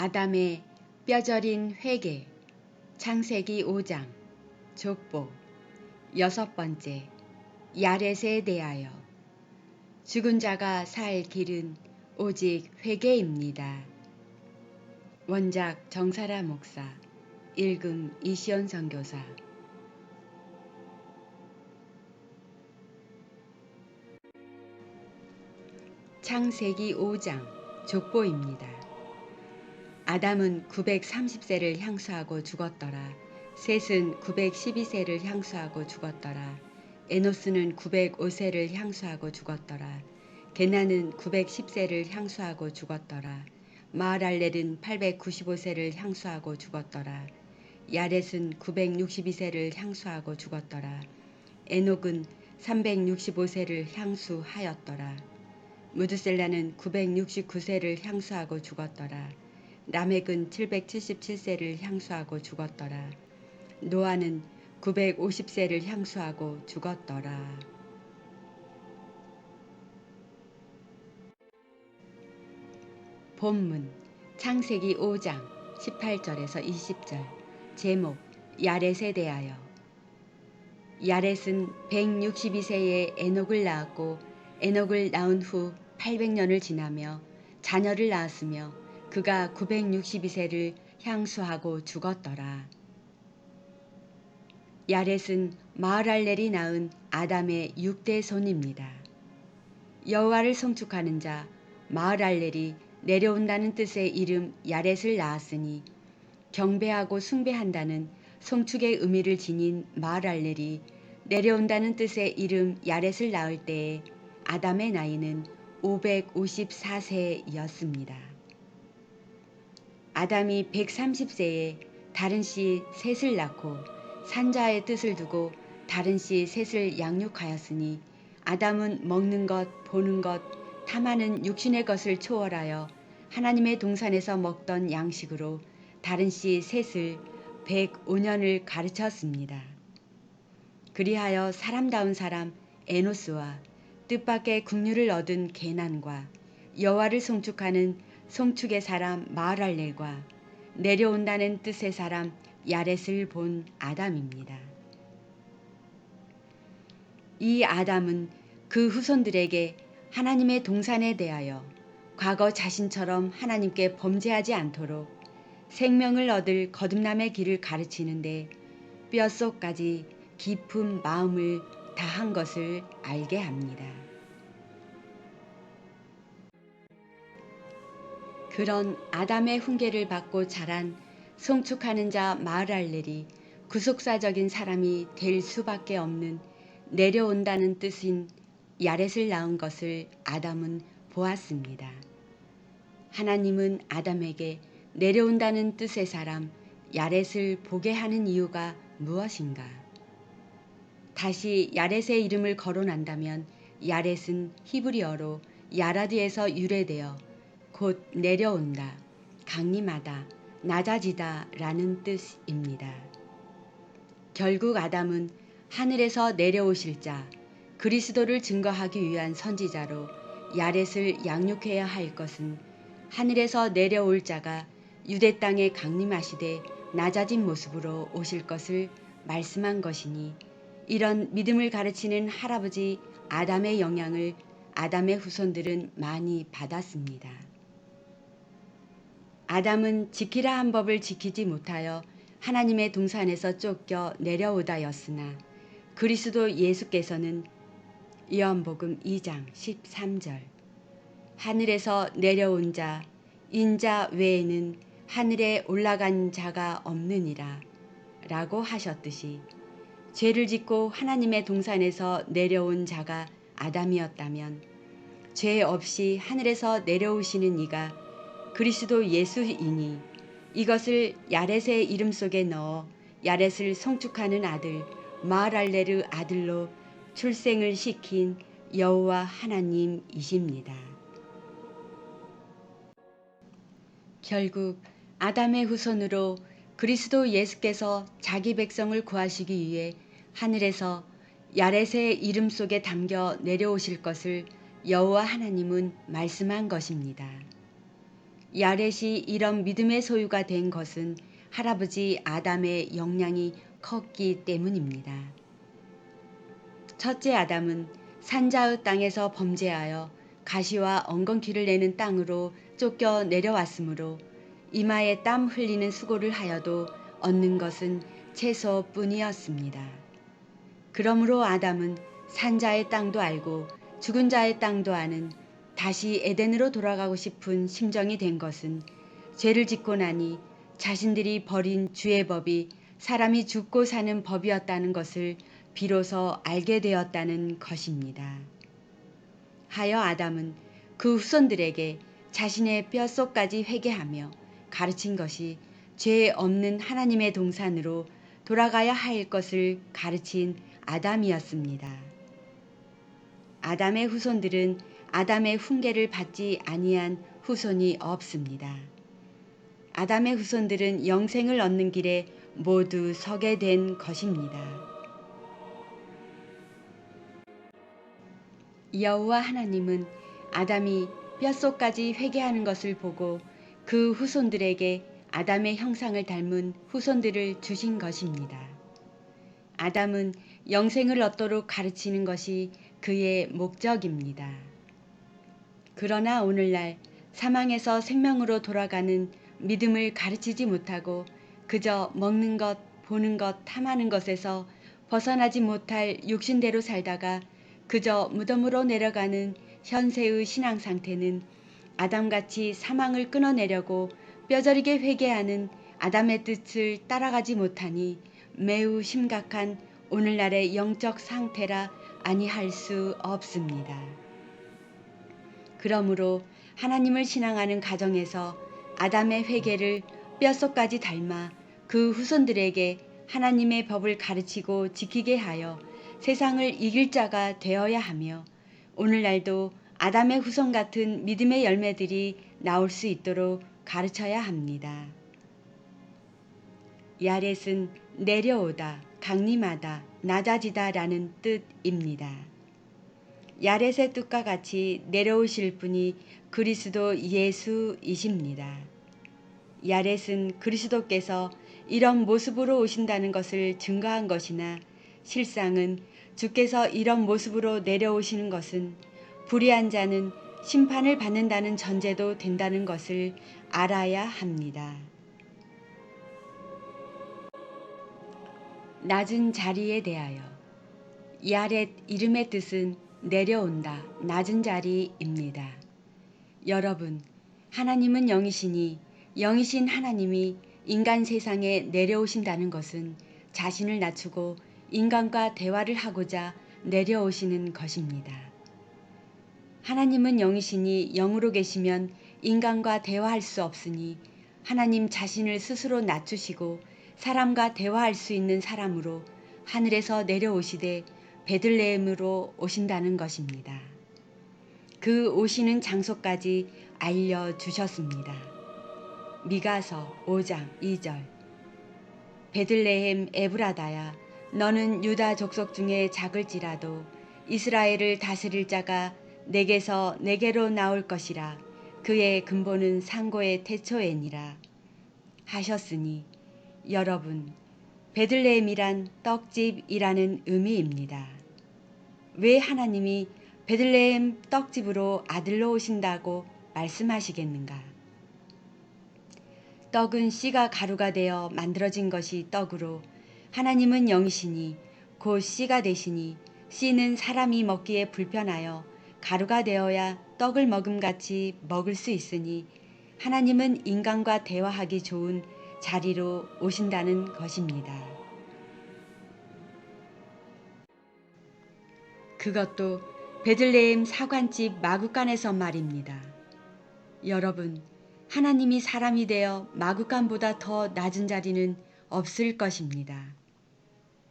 아담의 뼈저린 회개. 창세기 5장. 족보. 여섯 번째. 야렛에 대하여. 죽은 자가 살 길은 오직 회개입니다. 원작 정사라 목사. 읽음 이시연 선교사. 창세기 5장. 족보입니다. 아담은 930세를 향수하고 죽었더라. 셋은 912세를 향수하고 죽었더라. 에노스는 905세를 향수하고 죽었더라. 게나는 910세를 향수하고 죽었더라. 마을알렐은 895세를 향수하고 죽었더라. 야렛은 962세를 향수하고 죽었더라. 에녹은 365세를 향수하였더라. 무드셀라는 969세를 향수하고 죽었더라. 라멕은 777세를 향수하고 죽었더라. 노아는 950세를 향수하고 죽었더라. 본문 창세기 5장 18절에서 20절 제목 야렛에 대하여 야렛은 162세에 에녹을 낳았고 에녹을 낳은 후 800년을 지나며 자녀를 낳았으며 그가 962세를 향수하고 죽었더라. 야렛은 마을알렐이 낳은 아담의 6대 손입니다. 여호와를 성축하는 자 마을알렐이 내려온다는 뜻의 이름 야렛을 낳았으니 경배하고 숭배한다는 성축의 의미를 지닌 마을알렐이 내려온다는 뜻의 이름 야렛을 낳을 때에 아담의 나이는 554세였습니다. 아담이 130세에 다른 씨 셋을 낳고 산자의 뜻을 두고 다른 씨 셋을 양육하였으니 아담은 먹는 것, 보는 것, 탐하는 육신의 것을 초월하여 하나님의 동산에서 먹던 양식으로 다른 씨 셋을 105년을 가르쳤습니다. 그리하여 사람다운 사람 에노스와 뜻밖의 국류를 얻은 게난과 여호와를 송축하는 송축의 사람 마을알렐과 내려온다는 뜻의 사람 야렛을 본 아담입니다. 이 아담은 그 후손들에게 하나님의 동산에 대하여 과거 자신처럼 하나님께 범죄하지 않도록 생명을 얻을 거듭남의 길을 가르치는데 뼛속까지 깊은 마음을 다한 것을 알게 합니다. 그런 아담의 훈계를 받고 자란 송축하는 자 마을알렐이 구속사적인 사람이 될 수밖에 없는 내려온다는 뜻인 야렛을 낳은 것을 아담은 보았습니다. 하나님은 아담에게 내려온다는 뜻의 사람 야렛을 보게 하는 이유가 무엇인가? 다시 야렛의 이름을 거론한다면 야렛은 히브리어로 야라드에서 유래되어 곧 내려온다, 강림하다, 낮아지다 라는 뜻입니다. 결국 아담은 하늘에서 내려오실 자, 그리스도를 증거하기 위한 선지자로 야렛을 양육해야 할 것은 하늘에서 내려올 자가 유대 땅에 강림하시되 낮아진 모습으로 오실 것을 말씀한 것이니 이런 믿음을 가르치는 할아버지 아담의 영향을 아담의 후손들은 많이 받았습니다. 아담은 지키라 한 법을 지키지 못하여 하나님의 동산에서 쫓겨 내려오다였으나 그리스도 예수께서는 요한복음 2장 13절. 하늘에서 내려온 자 인자 외에는 하늘에 올라간 자가 없느니라 라고 하셨듯이 죄를 짓고 하나님의 동산에서 내려온 자가 아담이었다면 죄 없이 하늘에서 내려오시는 이가 그리스도 예수이니 이것을 야렛의 이름 속에 넣어 야렛을 성축하는 아들 마을알레르 아들로 출생을 시킨 여호와 하나님이십니다. 결국 아담의 후손으로 그리스도 예수께서 자기 백성을 구하시기 위해 하늘에서 야렛의 이름 속에 담겨 내려오실 것을 여호와 하나님은 말씀한 것입니다. 야렛이 이런 믿음의 소유가 된 것은 할아버지 아담의 역량이 컸기 때문입니다. 첫째 아담은 산자의 땅에서 범죄하여 가시와 엉겅퀴를 내는 땅으로 쫓겨 내려왔으므로 이마에 땀 흘리는 수고를 하여도 얻는 것은 채소뿐이었습니다. 그러므로 아담은 산자의 땅도 알고 죽은 자의 땅도 아는 다시 에덴으로 돌아가고 싶은 심정이 된 것은 죄를 짓고 나니 자신들이 버린 주의 법이 사람이 죽고 사는 법이었다는 것을 비로소 알게 되었다는 것입니다. 하여 아담은 그 후손들에게 자신의 뼛속까지 회개하며 가르친 것이 죄 없는 하나님의 동산으로 돌아가야 할 것을 가르친 아담이었습니다. 아담의 후손들은 아담의 훈계를 받지 아니한 후손이 없습니다. 아담의 후손들은 영생을 얻는 길에 모두 서게 된 것입니다. 여호와 하나님은 아담이 뼛속까지 회개하는 것을 보고 그 후손들에게 아담의 형상을 닮은 후손들을 주신 것입니다. 아담은 영생을 얻도록 가르치는 것이 그의 목적입니다. 그러나 오늘날 사망에서 생명으로 돌아가는 믿음을 가르치지 못하고 그저 먹는 것, 보는 것, 탐하는 것에서 벗어나지 못할 육신대로 살다가 그저 무덤으로 내려가는 현세의 신앙 상태는 아담같이 사망을 끊어내려고 뼈저리게 회개하는 아담의 뜻을 따라가지 못하니 매우 심각한 오늘날의 영적 상태라 아니할 수 없습니다. 그러므로 하나님을 신앙하는 가정에서 아담의 회개를 뼛속까지 닮아 그 후손들에게 하나님의 법을 가르치고 지키게 하여 세상을 이길 자가 되어야 하며 오늘날도 아담의 후손 같은 믿음의 열매들이 나올 수 있도록 가르쳐야 합니다. 야렛은 내려오다, 강림하다, 낮아지다 라는 뜻입니다. 야렛의 뜻과 같이 내려오실 분이 그리스도 예수이십니다. 야렛은 그리스도께서 이런 모습으로 오신다는 것을 증거한 것이나 실상은 주께서 이런 모습으로 내려오시는 것은 불의한 자는 심판을 받는다는 전제도 된다는 것을 알아야 합니다. 낮은 자리에 대하여 야렛 이름의 뜻은 내려온다, 낮은 자리입니다. 여러분, 하나님은 영이시니 영이신 하나님이 인간 세상에 내려오신다는 것은 자신을 낮추고 인간과 대화를 하고자 내려오시는 것입니다. 하나님은 영이시니 영으로 계시면 인간과 대화할 수 없으니 하나님 자신을 스스로 낮추시고 사람과 대화할 수 있는 사람으로 하늘에서 내려오시되 베들레헴으로 오신다는 것입니다. 그 오시는 장소까지 알려주셨습니다. 미가서 5장 2절 베들레헴 에브라다야 너는 유다 족속 중에 작을지라도 이스라엘을 다스릴 자가 내게서 내게로 나올 것이라 그의 근본은 상고의 태초에니라 하셨으니 여러분 베들레헴이란 떡집이라는 의미입니다. 왜 하나님이 베들레헴 떡집으로 아들로 오신다고 말씀하시겠는가? 떡은 씨가 가루가 되어 만들어진 것이 떡으로 하나님은 영이시니 곧 씨가 되시니 씨는 사람이 먹기에 불편하여 가루가 되어야 떡을 먹음같이 먹을 수 있으니 하나님은 인간과 대화하기 좋은 자리로 오신다는 것입니다. 그것도 베들레헴 사관집 마구간에서 말입니다. 여러분, 하나님이 사람이 되어 마구간보다 더 낮은 자리는 없을 것입니다.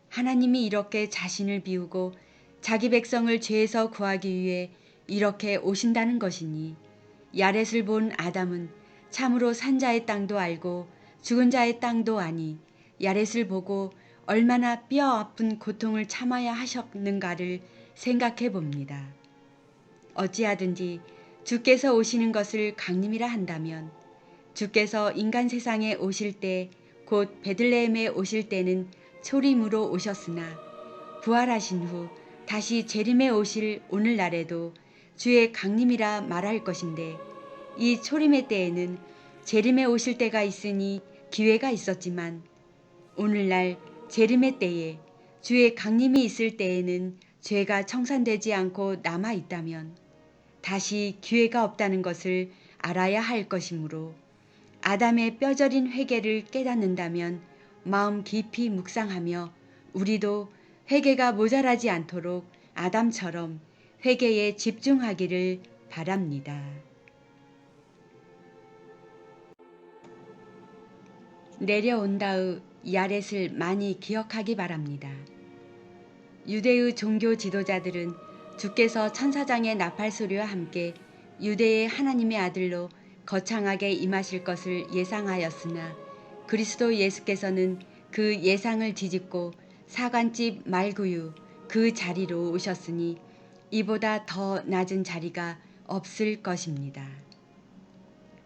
하나님이 이렇게 자신을 비우고 자기 백성을 죄에서 구하기 위해 이렇게 오신다는 것이니 야렛을 본 아담은 참으로 산자의 땅도 알고 죽은 자의 땅도 아니 야렛을 보고 얼마나 뼈 아픈 고통을 참아야 하셨는가를 생각해 봅니다. 어찌하든지 주께서 오시는 것을 강림이라 한다면 주께서 인간 세상에 오실 때 곧 베들레헴에 오실 때는 초림으로 오셨으나 부활하신 후 다시 재림에 오실 오늘날에도 주의 강림이라 말할 것인데 이 초림의 때에는 재림에 오실 때가 있으니 기회가 있었지만 오늘날 재림의 때에 주의 강림이 있을 때에는 죄가 청산되지 않고 남아 있다면 다시 기회가 없다는 것을 알아야 할 것이므로 아담의 뼈저린 회개를 깨닫는다면 마음 깊이 묵상하며 우리도 회개가 모자라지 않도록 아담처럼 회개에 집중하기를 바랍니다. 내려온다의 야렛을 많이 기억하기 바랍니다. 유대의 종교 지도자들은 주께서 천사장의 나팔 소리와 함께 유대의 하나님의 아들로 거창하게 임하실 것을 예상하였으나 그리스도 예수께서는 그 예상을 뒤집고 사관집 말구유 그 자리로 오셨으니 이보다 더 낮은 자리가 없을 것입니다.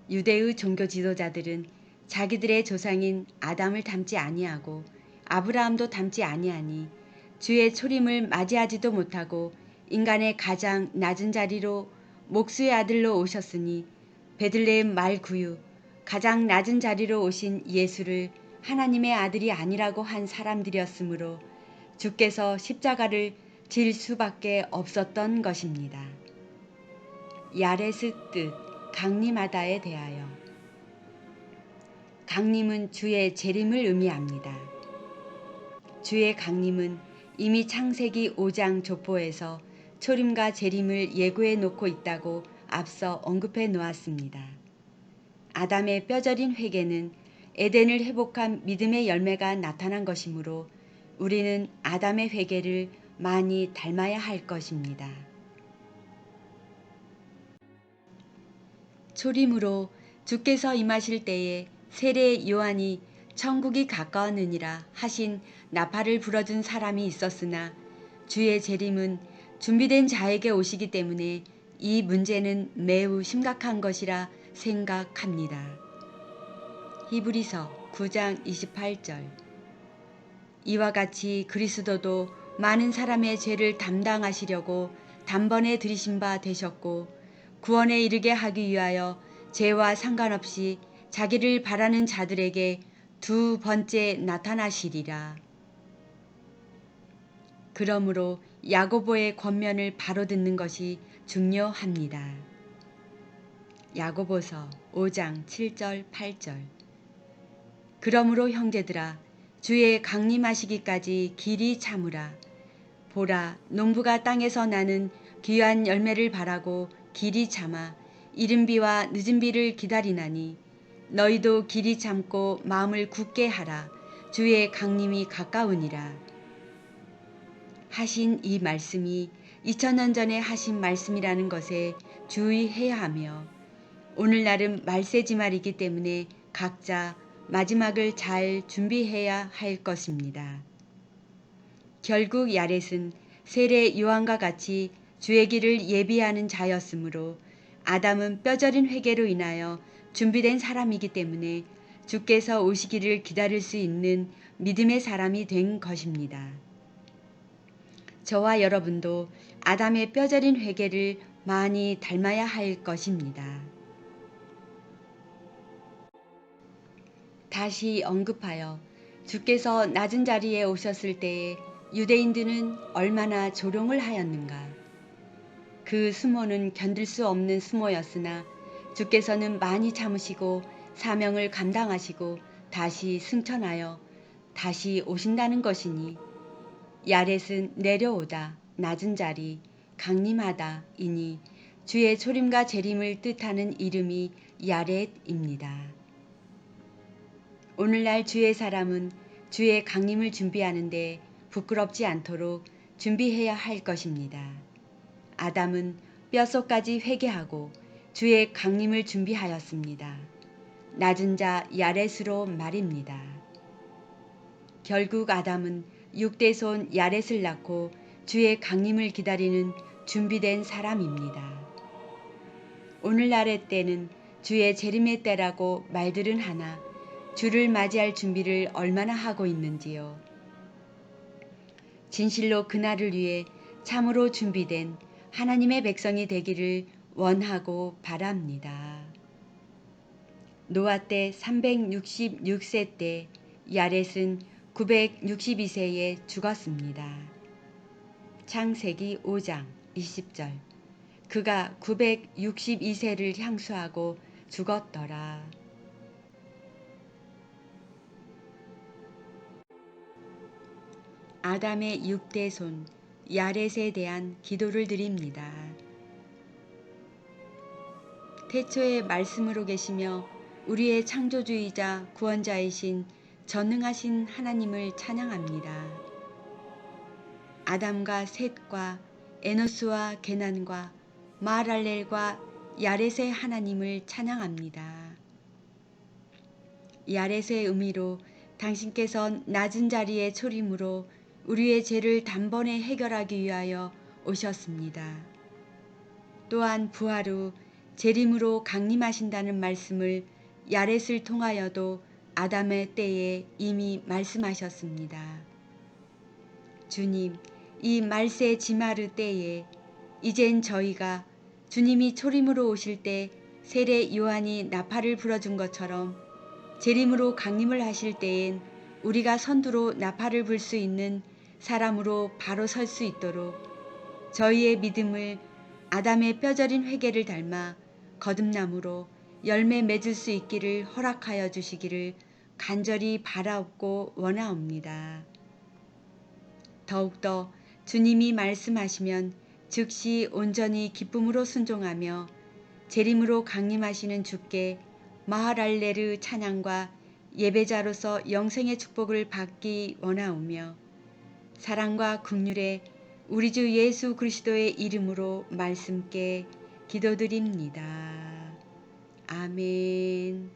유대의 종교 지도자들은 자기들의 조상인 아담을 닮지 아니하고 아브라함도 닮지 아니하니 주의 초림을 맞이하지도 못하고 인간의 가장 낮은 자리로 목수의 아들로 오셨으니 베들레헴 말구유 가장 낮은 자리로 오신 예수를 하나님의 아들이 아니라고 한 사람들이었으므로 주께서 십자가를 질 수밖에 없었던 것입니다. 야렛의 뜻 강림하다에 대하여 강림은 주의 재림을 의미합니다. 주의 강림은 이미 창세기 5장 족보에서 초림과 재림을 예고해 놓고 있다고 앞서 언급해 놓았습니다. 아담의 뼈저린 회개는 에덴을 회복한 믿음의 열매가 나타난 것이므로 우리는 아담의 회개를 많이 닮아야 할 것입니다. 초림으로 주께서 임하실 때에 세례 요한이 천국이 가까웠느니라 하신 나팔을 불어준 사람이 있었으나 주의 재림은 준비된 자에게 오시기 때문에 이 문제는 매우 심각한 것이라 생각합니다. 히브리서 9장 28절 이와 같이 그리스도도 많은 사람의 죄를 담당하시려고 단번에 들이신 바 되셨고 구원에 이르게 하기 위하여 죄와 상관없이 자기를 바라는 자들에게 두 번째 나타나시리라. 그러므로 야고보의 권면을 바로 듣는 것이 중요합니다. 야고보서 5장 7절 8절. 그러므로 형제들아 주의 강림하시기까지 길이 참으라. 보라 농부가 땅에서 나는 귀한 열매를 바라고 길이 참아 이른 비와 늦은 비를 기다리나니 너희도 길이 참고 마음을 굳게 하라. 주의 강림이 가까우니라 하신 이 말씀이 2000년 전에 하신 말씀이라는 것에 주의해야 하며 오늘날은 말세지말이기 때문에 각자 마지막을 잘 준비해야 할 것입니다. 결국 야렛은 세례 요한과 같이 주의 길을 예비하는 자였으므로 아담은 뼈저린 회개로 인하여 준비된 사람이기 때문에 주께서 오시기를 기다릴 수 있는 믿음의 사람이 된 것입니다. 저와 여러분도 아담의 뼈저린 회개를 많이 닮아야 할 것입니다. 다시 언급하여 주께서 낮은 자리에 오셨을 때에 유대인들은 얼마나 조롱을 하였는가. 그 수모는 견딜 수 없는 수모였으나 주께서는 많이 참으시고 사명을 감당하시고 다시 승천하여 다시 오신다는 것이니 야렛은 내려오다 낮은 자리 강림하다 이니 주의 초림과 재림을 뜻하는 이름이 야렛입니다. 오늘날 주의 사람은 주의 강림을 준비하는데 부끄럽지 않도록 준비해야 할 것입니다. 아담은 뼛속까지 회개하고 주의 강림을 준비하였습니다. 낮은 자 야렛으로 말입니다. 결국 아담은 육대손 야렛을 낳고 주의 강림을 기다리는 준비된 사람입니다. 오늘날의 때는 주의 재림의 때라고 말들은 하나 주를 맞이할 준비를 얼마나 하고 있는지요. 진실로 그날을 위해 참으로 준비된 하나님의 백성이 되기를 원하고 바랍니다. 노아 때 366세 때 야렛은 962세에 죽었습니다. 창세기 5장 20절 그가 962세를 향수하고 죽었더라. 아담의 6대 손 야렛에 대한 기도를 드립니다. 태초에 말씀으로 계시며 우리의 창조주이자 구원자이신 전능하신 하나님을 찬양합니다. 아담과 셋과 에노스와 게난과 마랄렐과 야렛의 하나님을 찬양합니다. 야렛의 의미로 당신께서 낮은 자리의 초림으로 우리의 죄를 단번에 해결하기 위하여 오셨습니다. 또한 부활 후 재림으로 강림하신다는 말씀을 야렛을 통하여도 아담의 때에 이미 말씀하셨습니다. 주님, 이 말세 지마르 때에 이젠 저희가 주님이 초림으로 오실 때 세례 요한이 나팔을 불어준 것처럼 재림으로 강림을 하실 때엔 우리가 선두로 나팔을 불 수 있는 사람으로 바로 설 수 있도록 저희의 믿음을 아담의 뼈저린 회개를 닮아 거듭남으로 열매 맺을 수 있기를 허락하여 주시기를 간절히 바라옵고 원하옵니다. 더욱더 주님이 말씀하시면 즉시 온전히 기쁨으로 순종하며 재림으로 강림하시는 주께 마하랄레르 찬양과 예배자로서 영생의 축복을 받기 원하오며 사랑과 긍휼에 우리 주 예수 그리스도의 이름으로 말씀께 기도드립니다. 아멘.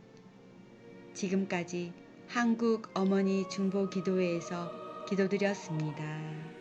지금까지 한국 어머니 중보 기도회에서 기도드렸습니다.